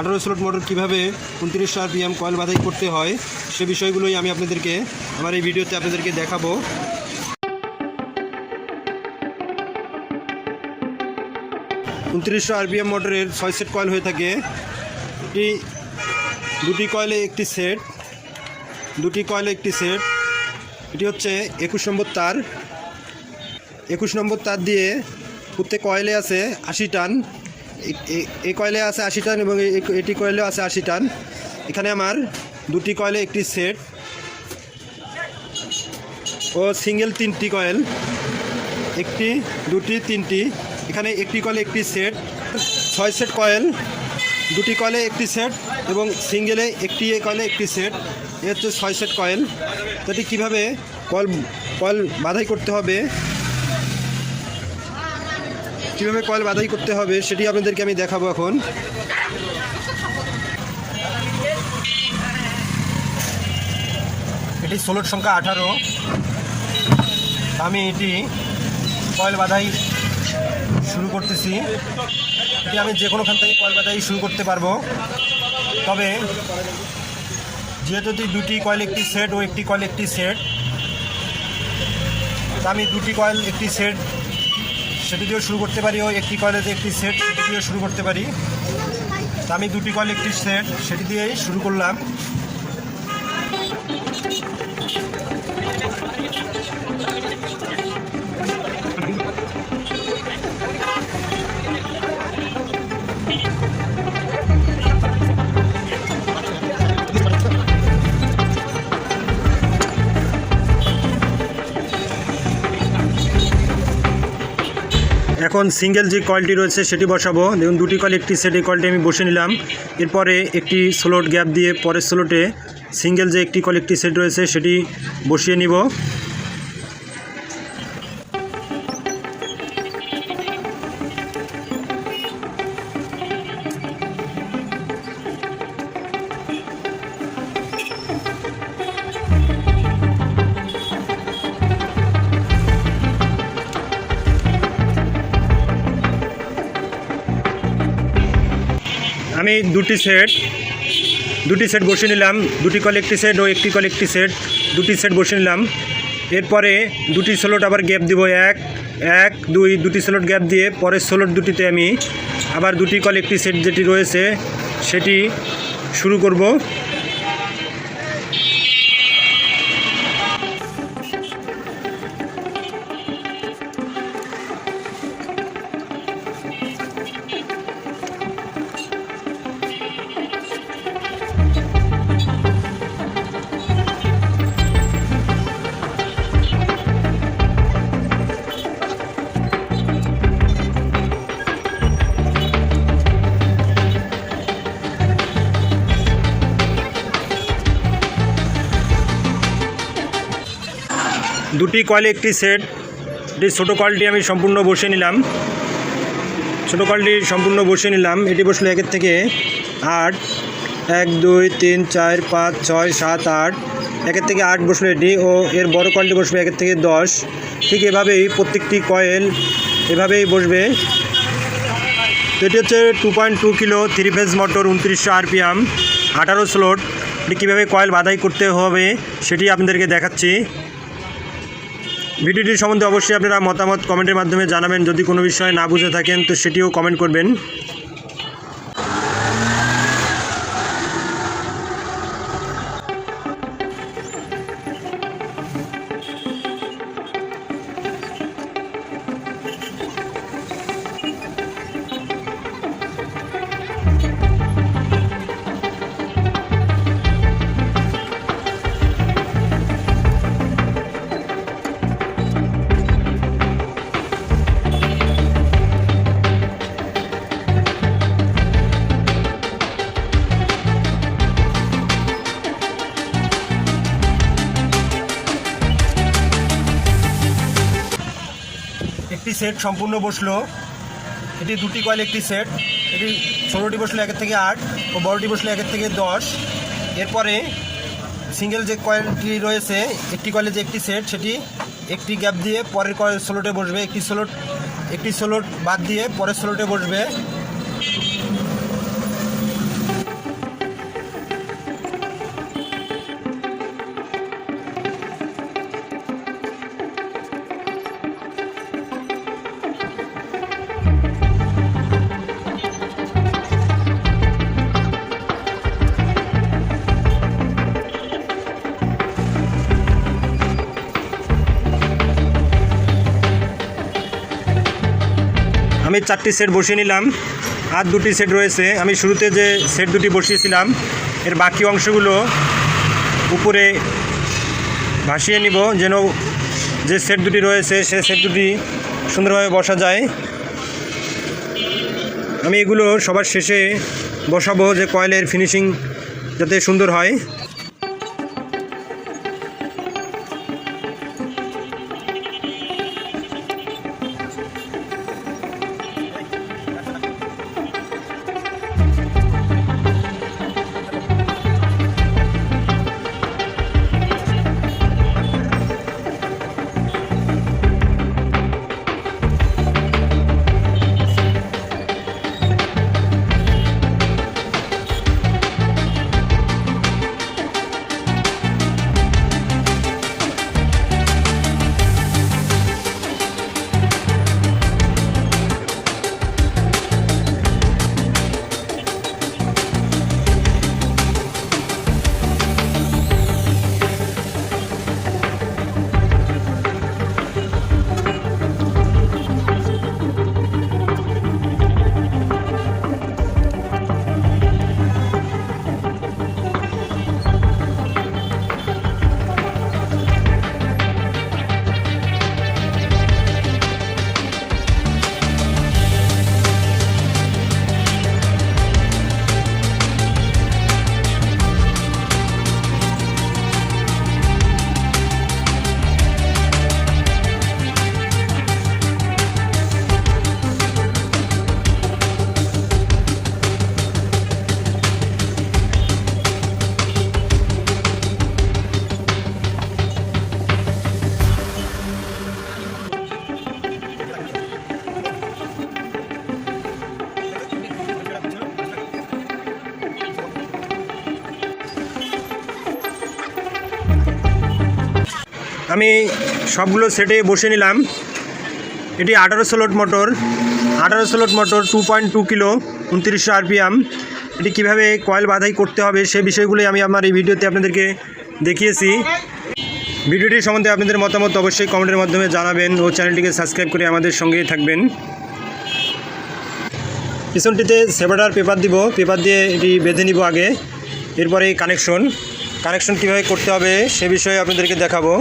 আঠারো slot motor কীভাবে উনত্রিশশো আরপিএম কয়েল বাধাই করতে হয়, সে বিষয়গুলোই আমি আপনাদেরকে আমার এই ভিডিওতে আপনাদেরকে দেখাবো। উনত্রিশশো আরপিএম মোটরের ছয় সেট কয়েল হয়ে থাকে। এটি দুটি কয়েলে একটি সেট দুটি কয়েলে একটি সেট এটি হচ্ছে একুশ নম্বর তার। একুশ নম্বর তার দিয়ে প্রত্যেক কয়েলে আছে আশি টান। এই কয়েলে আছে আশি টান এবং এটি কয়েলেও আছে আশি টান। এখানে আমার দুটি কয়েলে একটি সেট ও সিঙ্গেল তিনটি কয়েল, একটি, দুটি, তিনটি। এখানে একটি কয়েলে একটি সেট, ছয় সেট কয়েল, দুটি কয়েলে একটি সেট এবং সিঙ্গেলে একটি কয়েলে একটি সেট। এ হচ্ছে ছয় সেট কয়েল। এটি কীভাবে কয়েল কয়েল বাধাই করতে হবে? কীভাবে কয়েল বাধাই করতে হবে সেটি আপনাদেরকে আমি দেখাবো এখন। এটি ষোলোর সংখ্যা আঠারো। আমি এটি কয়েল বাধাই শুরু করতেছি। এটি আমি যে কোনোখান থেকে কয়েল বাধাই শুরু করতে পারব। তবে যেহেতু দুটি কয়েল, একটি সেট ও একটি কয়েল, একটি সেট আমি দুটি কয়েল, একটি সেট সেটি দিয়েও শুরু করতে পারি। ও একটি কয়েলের একটি সেট সেটি দিয়েও শুরু করতে পারি। তা আমি দুটি কয়েল, একটি সেট সেটি দিয়েই শুরু করলাম। এখন সিঙ্গেল যে কয়েলটি রয়েছে সেটি বসাবো। দেখুন, দুটি কয়েল, একটি সেট কয়েলটি আমি বসে নিলাম। এরপরে একটি স্লোট গ্যাপ দিয়ে পরের স্লোটে সিঙ্গেল যে একটি কয়েল, একটি সেট রয়েছে সেটি বসিয়ে নিব। দুটি সেট দুটি সেট বসে নিলাম, দুটি কল একটি সেট ও একটি কল একটি সেট দুটি সেট বসে নিলাম। এরপরে দুটি স্লোট আবার গ্যাপ দিব, এক এক, দুই, দুটি স্লোট গ্যাপ দিয়ে পরের স্লোট দুটিতে আমি আবার দুটি কল একটি সেট যেটি রয়েছে, সেটি শুরু করব। দুটি কয়েল একটি সেট এটি ছোটো কলটি আমি সম্পূর্ণ বসে নিলাম। ছোটো কলটি সম্পূর্ণ বসে নিলাম। এটি বসল একের থেকে আট। এক, দুই, তিন, চার, পাঁচ, ছয়, সাত, আট। একের থেকে আট বসল এটি ও এর বড় কলটি বসবে একের থেকে দশ। ঠিক এভাবেই প্রত্যেকটি কয়েল এভাবেই বসবে। এটি হচ্ছে two point two kilo three phase motor উনত্রিশশো আরপিএম আঠারো স্লোট এটি কীভাবে কয়েল বাধাই করতে হবে সেটি আপনাদেরকে দেখাচ্ছি। ভিডিওটি সম্বন্ধে অবশ্যই আপনারা মতামত কমেন্টের মাধ্যমে জানাবেন। যদি কোনো বিষয়ে না বুঝে থাকেন, তো সেটিও কমেন্ট করবেন। সেট সম্পূর্ণ বসল। এটি দুটি কয়েল একটি সেট এটি ষোলোটি বসল, একের থেকে আট ও বড়োটি বসল, একের থেকে দশ। এরপরে সিঙ্গেল যে কয়েলটি রয়েছে, একটি কয়েলে যে একটি সেট সেটি একটি গ্যাপ দিয়ে পরের কয়েল ষোলোটে বসবে। একটি স্লোট একটি স্লোট বাদ দিয়ে পরের ষোলোটে বসবে। আমি চারটি সেট বসিয়ে নিলাম, আর দুটি সেট রয়েছে। আমি শুরুতে যে সেট দুটি বসিয়েছিলাম, এর বাকি অংশগুলো উপরে ভাসিয়ে নিব যেন যে সেট দুটি রয়েছে, সে সেট দুটি সুন্দরভাবে বসা যায়। আমি এগুলো সবার শেষে বসাবো যে কয়েলের ফিনিশিং যাতে সুন্দর হয়। আমি সবগুলো সেটে বসে নিলাম। এটি আঠারোশো লোড মোটর। আঠারোশো load motor two point two kilo, উনত্রিশশো আরপিএম। এটি কীভাবে কয়েল বাধাই করতে হবে সে বিষয়গুলোই আমি আমার এই ভিডিওতে আপনাদেরকে দেখিয়েছি। ভিডিওটি সম্বন্ধে আপনাদের মতামত অবশ্যই কমেন্টের মাধ্যমে জানাবেন ও চ্যানেলটিকে সাবস্ক্রাইব করে আমাদের সঙ্গেই থাকবেন। পিছনটিতে সেভাটার পেপার দিব, পেপার দিয়ে এটি বেঁধে নিব আগে। এরপরে কানেকশন। কানেকশন কীভাবে করতে হবে সে বিষয়ে আপনাদেরকে দেখাবো।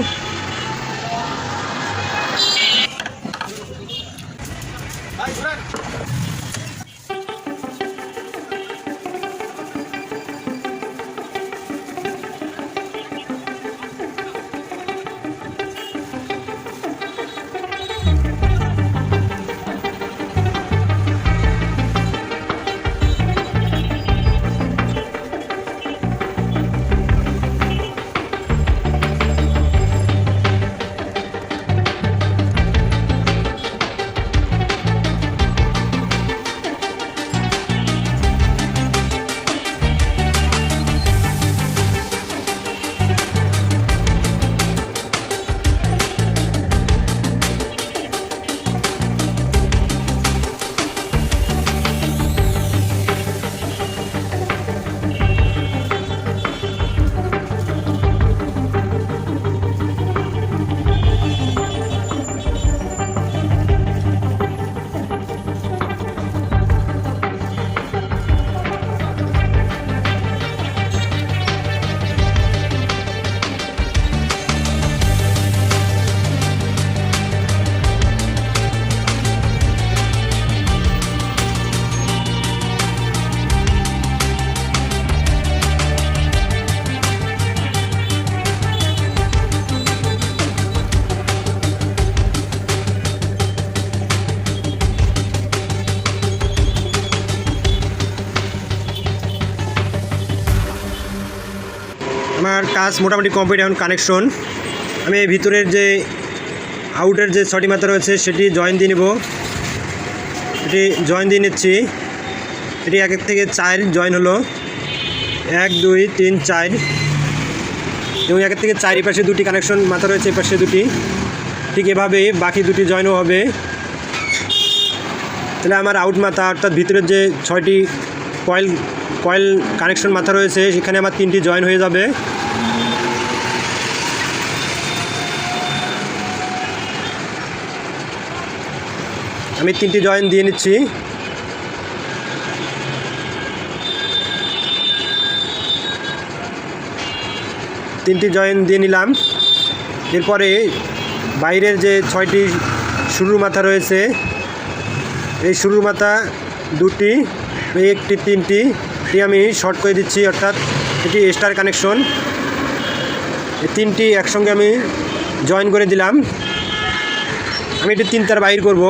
কাজ মোটামুটি কমপ্লিট এখন কানেকশন আমি এই ভিতরের যে আউটের যে ছটি মাথা রয়েছে, সেটি জয়েন দিয়ে নেব। এটি জয়েন দিয়ে নিচ্ছি। এটি এক এক থেকে চার জয়েন হলো। এক, দুই, তিন, চার। এবং একের থেকে চারি পাশে দুটি কানেকশন মাথা রয়েছে পাশে দুটি। ঠিক এভাবেই বাকি দুটি জয়েনও হবে। তাহলে আমার আউট মাথা, অর্থাৎ ভিতরের যে ছয়টি কয়েল কয়েল কানেকশন মাথা রয়েছে, সেখানে আমার তিনটি জয়েন হয়ে যাবে। আমি তিনটি জয়েন দিয়ে নিচ্ছি। তিনটি জয়েন দিয়ে নিলাম। এরপরে বাইরের যে ছয়টি শুরুর মাথা রয়েছে, এই শুরুর মাথা দুটি একটি, তিনটি, এটি আমি শর্ট করে দিচ্ছি, অর্থাৎ এটি স্টার কানেকশন এই তিনটি একসঙ্গে আমি জয়েন করে দিলাম। আমি এটি তিন তার বাইর করব।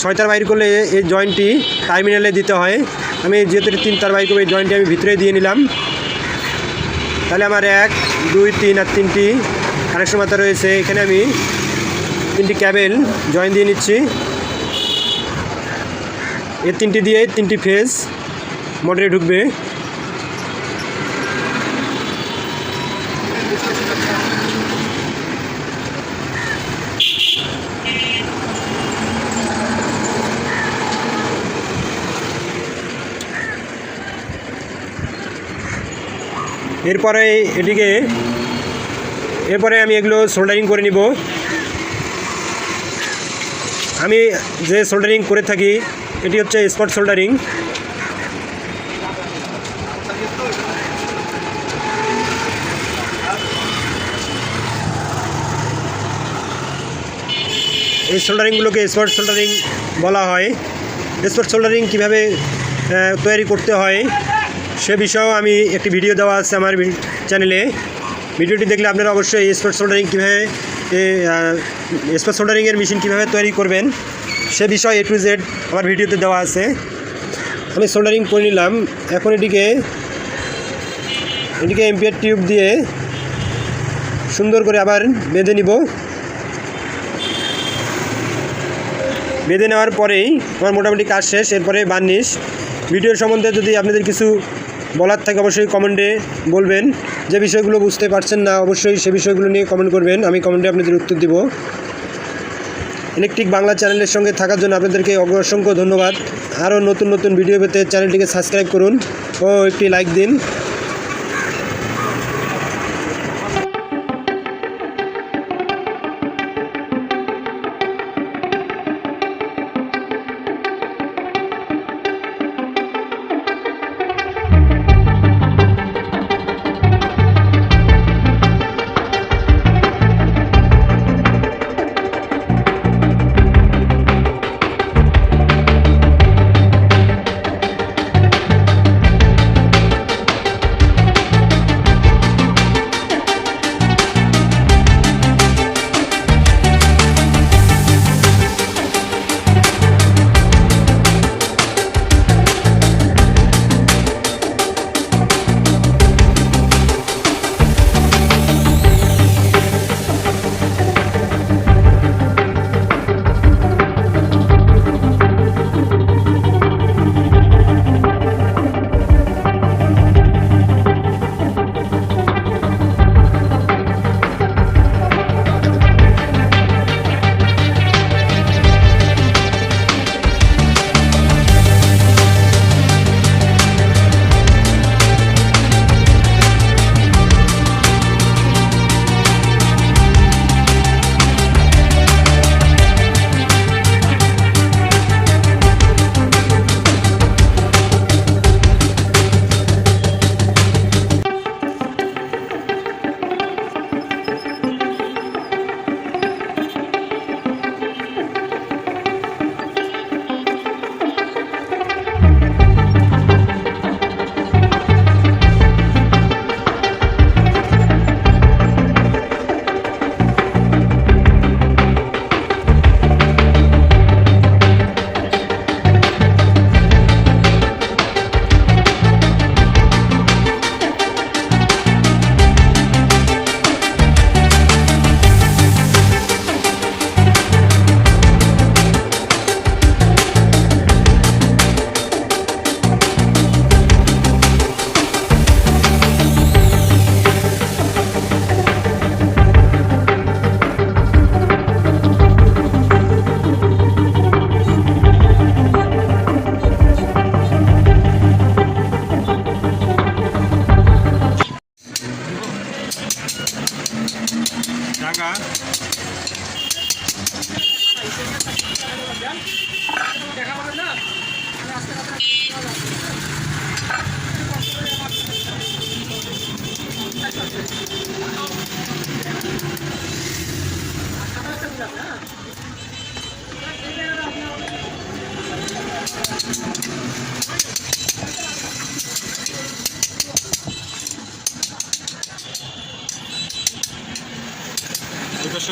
ছয় তার বাইর করলে এই জয়েন্টটি টার্মিনালে দিতে হয়। আমি যেহেতু তিন তার বাইর করব, এই জয়েন্টটি আমি ভিতরে দিয়ে নিলাম। তাহলে আমার এক, দুই, তিন আর তিনটি কানেকশন মাথা রয়েছে। এখানে আমি তিনটি ক্যাবেল জয়েন দিয়ে নিচ্ছি। এর তিনটি দিয়ে তিনটি ফেজ মোটরে ঢুকবে। এরপরে এটিকে, এরপরে আমি এগুলো সোল্ডারিং করে নিব। আমি যে সোল্ডারিং করে থাকি, এটি হচ্ছে স্পট সোল্ডারিং। এই সোল্ডারিংগুলোকে স্পট সোল্ডারিং বলা হয়। স্পট সোল্ডারিং কীভাবে তৈরি করতে হয় সে বিষয়েও আমি একটি ভিডিও দেওয়া আছে আমার চ্যানেলে ভিডিওটি দেখলে আপনারা অবশ্যই স্পট সোল্ডারিং কীভাবে স্পট সোল্ডারিংয়ের মেশিন কীভাবে তৈরি করবেন, সে বিষয়ে এ টু জেড আমার ভিডিওতে দেওয়া আছে। আমি সোল্ডারিং করে নিলাম। এখন এটিকে এটিকে এমপিআর টিউব দিয়ে সুন্দর করে আবার বেঁধে নিব। বেঁধে নেওয়ার পরেই আমার মোটামুটি কাজ শেষ, এরপরে বার্নিশ ভিডিওর সম্বন্ধে যদি আপনাদের কিছু বলার থাকে অবশ্যই কমেন্টে বলবেন। যে বিষয়গুলো বুঝতে পারছেন না, অবশ্যই সে বিষয়গুলো নিয়ে কমেন্ট করবেন। আমি কমেন্টে আপনাদের উত্তর দেব। ইলেকট্রিক বাংলা চ্যানেলের সঙ্গে থাকার জন্য আপনাদেরকে অসংখ্য ধন্যবাদ। আরও নতুন নতুন ভিডিও পেতে চ্যানেলটিকে সাবস্ক্রাইব করুন ও একটি লাইক দিন।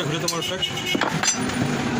পাশে ঘুরে তোমার ফ্ল্যাগ কাজ